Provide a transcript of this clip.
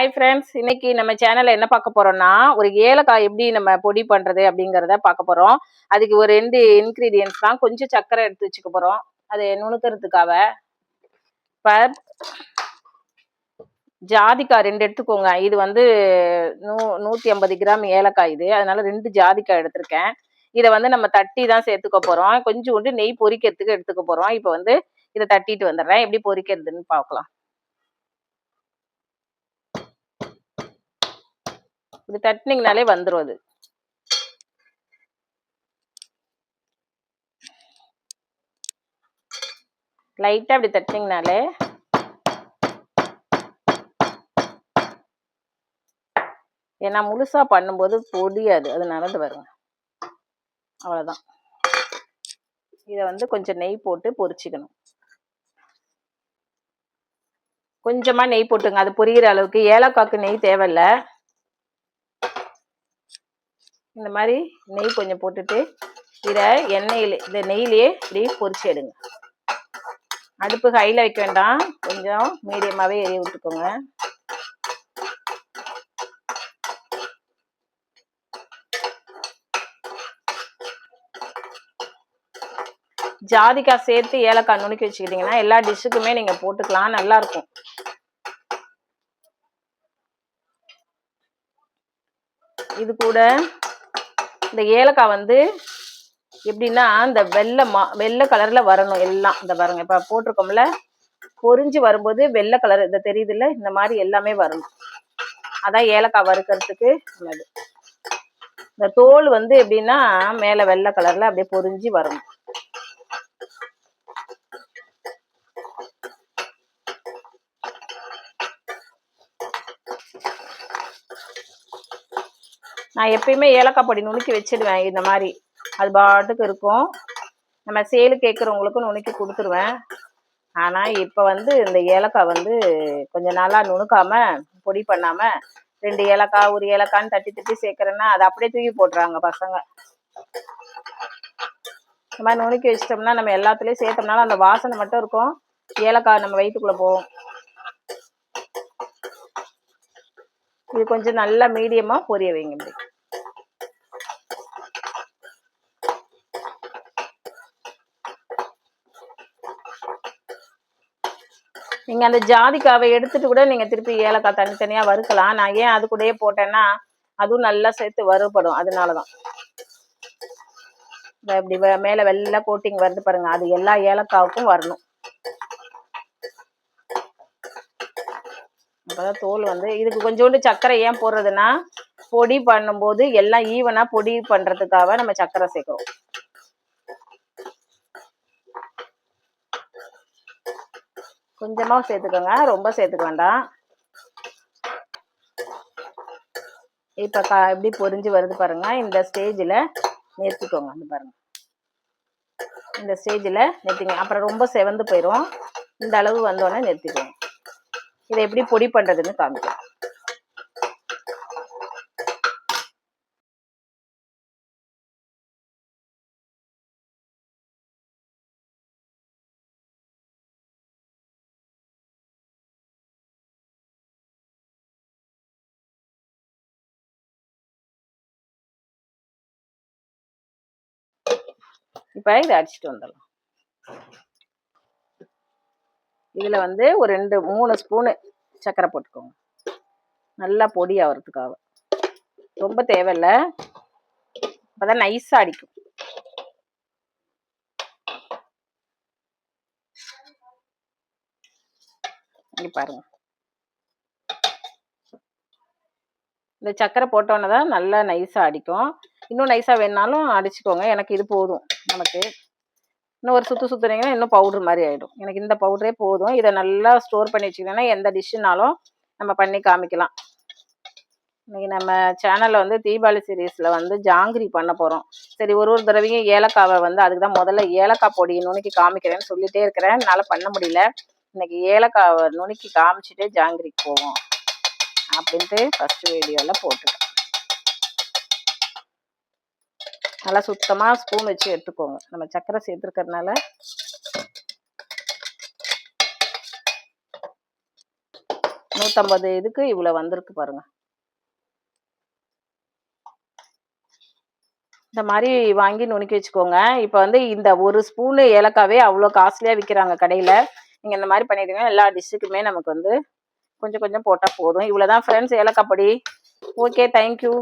Hi friends இன்னைக்கு நம்ம சேனல்ல என்ன பார்க்க போறோம்னா ஒரு ஏலக்காய் எப்படி நம்ம பொடி பண்றது அப்படிங்கிறத பார்க்க போறோம். அதுக்கு ஒரு ரெண்டு இன்கிரீடியன்ஸ் தான் கொஞ்சம் சர்க்கரை எடுத்து வச்சுக்க போறோம். அதை நுணுக்கிறதுக்காக இப்போ ஜாதிக்காய் ரெண்டு எடுத்துக்கோங்க. இது வந்து நூ நூற்றி ஐம்பது கிராம் ஏலக்காய் இது. அதனால ரெண்டு ஜாதிக்காய் எடுத்திருக்கேன். இதை வந்து நம்ம தட்டி தான் சேர்த்துக்க போறோம். கொஞ்சோண்டு நெய் பொரிக்கிறதுக்கு எடுத்துக்க போறோம். இப்போ வந்து இதை தட்டிட்டு வந்துடுறேன். எப்படி பொரிக்கிறதுன்னு பார்க்கலாம். இது தட்டினீங்கனாலே வந்துடும் அது. லைட்டாக அப்படி தட்டினீங்கனாலே ஏன்னா முழுசா பண்ணும்போது பொடியாது அதனால இது வருங்க அவ்வளோதான் இதை வந்து கொஞ்சம் நெய் போட்டு பொரிச்சிக்கணும். கொஞ்சமாக நெய் போட்டுங்க அது பொரியிற அளவுக்கு. ஏலக்காய்க்கு நெய் தேவையில்லை. இந்த மாதிரி நெய் கொஞ்சம் போட்டுட்டு இதை எண்ணெயில் இந்த நெய்லேயே இப்படி பொரிச்சு எடுங்க. அடுப்பு ஹையில் வைக்க வேண்டாம். கொஞ்சம் மீடியமாகவே எரிய விட்டுக்கோங்க. ஜாதிக்காய் சேர்த்து ஏலக்காய் நுணுக்கி வச்சுக்கிட்டிங்கன்னா எல்லா டிஷ்ஷுக்குமே நீங்கள் போட்டுக்கலாம். நல்லாயிருக்கும் இது கூட இந்த ஏலக்காய் வந்து எப்படின்னா இந்த வெள்ளை மா வெள்ளை கலர்ல வரணும் எல்லாம். இந்த பாருங்க இப்ப போட்டிருக்கோம்ல பொறிஞ்சு வரும்போது வெள்ளை கலர் இந்த தெரியுதுல்ல இந்த மாதிரி எல்லாமே வரணும். அதான் ஏலக்காய் வறுக்கிறதுக்கு உள்ளது இந்த தோல் வந்து எப்படின்னா மேல வெள்ளை கலர்ல அப்படியே பொரிஞ்சு வரணும். நான் எப்பயுமே ஏலக்காய் பொடி நுணுக்கி வச்சிடுவேன் இந்த மாதிரி. அது பாட்டுக்கு இருக்கும். நம்ம சேலு கேட்குறவங்களுக்கும் நுணுக்கி கொடுத்துருவேன். ஆனால் இப்போ வந்து இந்த ஏலக்காய் வந்து கொஞ்ச நாளாக நுணுக்காமல் பொடி பண்ணாமல் ரெண்டு ஏலக்காய் ஒரு ஏலக்கான்னு தட்டி தட்டி சேர்க்குறேன்னா அதை அப்படியே தூக்கி போட்டுறாங்க பசங்க. இந்த மாதிரி நுணுக்கி வச்சிட்டோம்னா நம்ம எல்லாத்துலேயும் சேர்த்தோம்னாலும் அந்த வாசனை மட்டும் இருக்கும். ஏலக்காய் நம்ம வயிற்றுக்குள்ளே போவோம் இது கொஞ்சம் நல்லா மீடியமாக பொரிய வைங்க இப்படி. நீங்கள் அந்த ஜாதிக்காவை எடுத்துட்டு கூட நீங்கள் திருப்பி ஏலக்காய் தனித்தனியாக வறுக்கலாம். நான் ஏன் அது கூடயே போட்டேன்னா அதுவும் நல்லா சேர்த்து வறுபடும். அதனால தான் இப்படி வெ- மேல வெள்ளை கோட்டிங் வருது பாருங்க. அது எல்லா ஏலக்காவுக்கும் வரணும். அப்பதான் தோல் வந்து இதுக்கு கொஞ்சோண்டு சர்க்கரை ஏன் போடுறதுன்னா பொடி பண்ணும்போது எல்லாம் ஈவனா பொடி பண்றதுக்காக நம்ம சர்க்கரை சேர்க்கிறோம். கொஞ்சமா சேர்த்துக்கோங்க ரொம்ப சேர்த்துக்க வேண்டாம். இப்ப கா எப்படி பொரிஞ்சு வருது பாருங்க இந்த ஸ்டேஜில் நிறுத்திக்கோங்க வந்து பாருங்க. இந்த ஸ்டேஜில் நிறுத்திங்க அப்புறம் ரொம்ப செவந்து போயிடும் இந்த அளவு வந்தோடனே நிறுத்திக்கோங்க இதை எப்படி பொடி பண்றதுன்னு காமிக்கலாம். இப்போ இதை அடிச்சுட்டு வந்துடலாம். இதில் வந்து ஒரு ரெண்டு மூணு ஸ்பூனு சர்க்கரை போட்டுக்கோங்க. நல்லா பொடி ஆகிறதுக்காக ரொம்ப தேவையில்ல. அப்பதான் நைஸாக அடிக்கும். இங்க பாருங்க. இந்த சக்கரை போட்டோன்னே தான் நல்லா நைஸா அடிக்கும். இன்னும் நைஸா வேணுனாலும் அடிச்சுக்கோங்க. எனக்கு இது போதும். நமக்கு இன்னும் ஒரு சுத்து சுத்துனீங்கன்னா இன்னும் பவுடர் மாதிரி ஆயிடும். எனக்கு இந்த பவுடரே போதும். இதை நல்லா ஸ்டோர் பண்ணி வச்சுக்கிட்டோம்னா எந்த டிஷ்ஷுனாலும் நம்ம பண்ணி காமிக்கலாம். இன்னைக்கு நம்ம சேனல்ல வந்து தீபாவளி சீரீஸ்ல வந்து ஜாங்கிரி பண்ண போறோம். சரி ஒரு ஒரு தடவையும் ஏலக்காவை வந்து அதுக்கு தான் முதல்ல ஏலக்காய் பொடி நுணுக்கி காமிக்கிறேன்னு சொல்லிட்டே இருக்கிறேன். என்னால் பண்ண முடியல. இன்னைக்கு ஏலக்காவை நுணுக்கி காமிச்சிட்டே ஜாங்கிரிக்கு போவோம். அப்படின்ட்டு ஃபர்ஸ்ட் வீடியோவில் போட்டுட்டேன் நல்லா சுத்தமாக ஸ்பூன் வச்சு எடுத்துக்கோங்க. நம்ம சர்க்கரை சேர்த்துருக்கறனால நூற்றம்பது இதுக்கு இவ்வளோ வந்திருக்கு பாருங்க. இந்த மாதிரி வாங்கி நுணுக்கி வச்சுக்கோங்க. இப்போ வந்து இந்த ஒரு ஸ்பூனு ஏலக்காவே அவ்வளோ காஸ்ட்லியாக விற்கிறாங்க கடையில். நீங்கள் இந்த மாதிரி பண்ணிடுங்க எல்லா டிஷ்ஷுக்குமே நமக்கு வந்து கொஞ்சம் கொஞ்சம் போட்டால் போதும். இவ்வளோ தான் ஃப்ரெண்ட்ஸ் ஏலக்காய் பொடி. Okay thank you